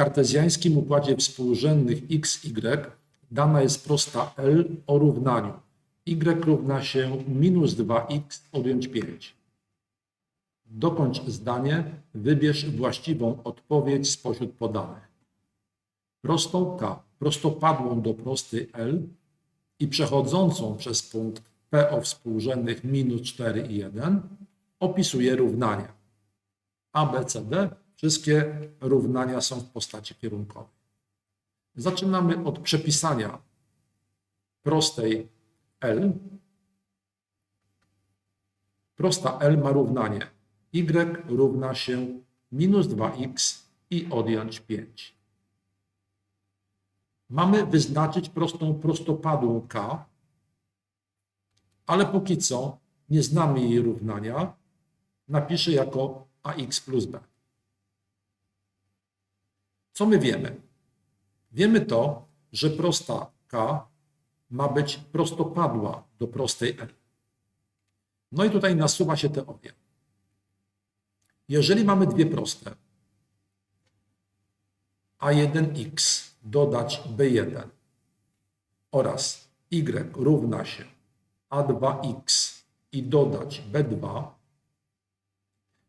kartezjańskim układzie współrzędnych x, y dana jest prosta L o równaniu y równa się minus 2x odjąć 5. Dokończ zdanie, wybierz właściwą odpowiedź spośród podanych. Prostą K, prostopadłą do prostej L i przechodzącą przez punkt P o współrzędnych minus 4 i 1 opisuje równania. A, B, C, D. Wszystkie równania są w postaci kierunkowej. Zaczynamy od przepisania prostej L. Prosta L ma równanie y równa się minus 2x i odjąć 5. Mamy wyznaczyć prostą prostopadłą K, ale póki co nie znamy jej równania. Napiszę jako ax plus b. Co my wiemy? Wiemy to, że prosta K ma być prostopadła do prostej L. No i tutaj nasuwa się teoria. Jeżeli mamy dwie proste, a1x dodać b1 oraz y równa się a2x i dodać b2,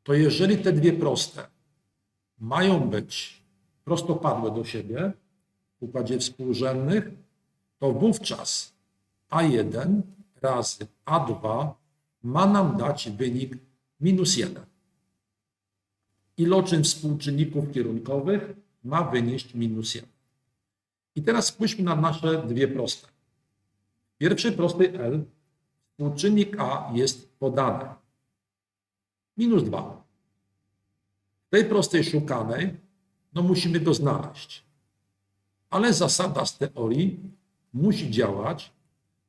to jeżeli te dwie proste mają być prostopadłe do siebie w układzie współrzędnych, to wówczas A1 razy A2 ma nam dać wynik minus 1. Iloczyn współczynników kierunkowych ma wynieść minus 1. I teraz spójrzmy na nasze dwie proste. W pierwszej prostej L współczynnik A jest podany. Minus 2. W tej prostej szukanej, no musimy go znaleźć. Ale zasada z teorii musi działać,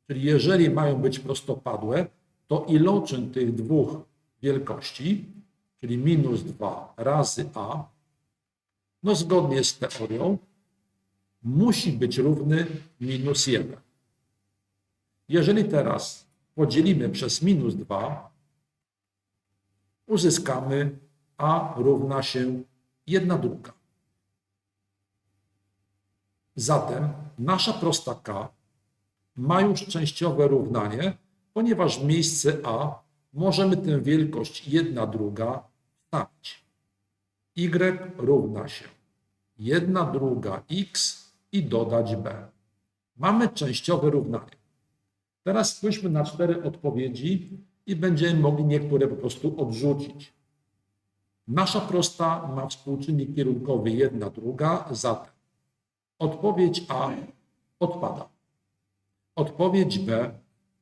czyli jeżeli mają być prostopadłe, to iloczyn tych dwóch wielkości, czyli minus 2 razy a, no zgodnie z teorią, musi być równy minus 1. Jeżeli teraz podzielimy przez minus 2, uzyskamy a równa się 1 druga. Zatem nasza prosta k ma już częściowe równanie, ponieważ w miejsce a możemy tę wielkość 1 druga wstawić. y równa się 1 druga x i dodać b. Mamy częściowe równanie. Teraz spójrzmy na cztery odpowiedzi i będziemy mogli niektóre po prostu odrzucić. Nasza prosta ma współczynnik kierunkowy 1 druga, zatem odpowiedź A odpada. Odpowiedź B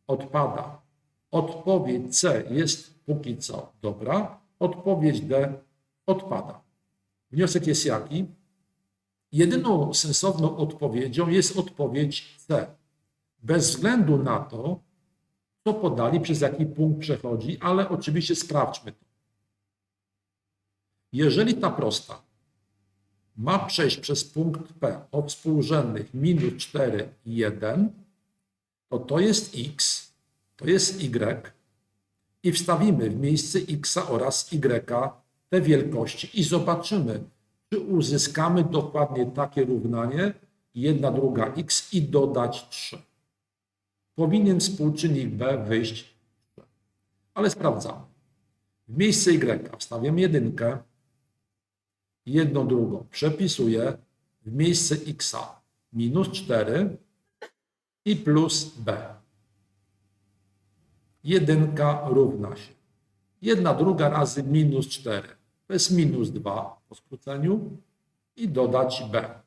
odpada. Odpowiedź C jest póki co dobra. Odpowiedź D odpada. Wniosek jest jaki? Jedyną sensowną odpowiedzią jest odpowiedź C. Bez względu na to, co podali, przez jaki punkt przechodzi, ale oczywiście sprawdźmy to. Jeżeli ta prosta ma przejść przez punkt P o współrzędnych minus 4 i 1, to to jest x, to jest y i wstawimy w miejsce x oraz y te wielkości i zobaczymy, czy uzyskamy dokładnie takie równanie 1 druga x i dodać 3. Powinien współczynnik b wyjść 3. Ale sprawdzamy. W miejsce y wstawiam jedynkę, jedną drugą przepisuję w miejsce x minus 4 i plus b. Jedynka równa się. Jedna druga razy minus 4. To jest minus 2 po skróceniu i dodać b.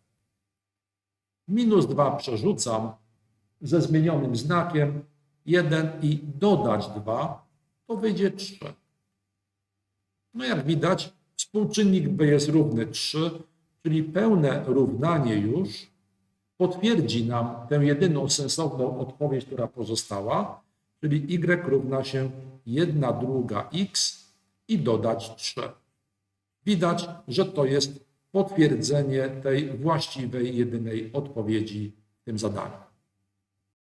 Minus 2 przerzucam ze zmienionym znakiem 1 i dodać 2, to wyjdzie 3. No jak widać, współczynnik b jest równy 3, czyli pełne równanie już potwierdzi nam tę jedyną sensowną odpowiedź, która pozostała, czyli y równa się 1 druga x i dodać 3. Widać, że to jest potwierdzenie tej właściwej, jedynej odpowiedzi w tym zadaniu.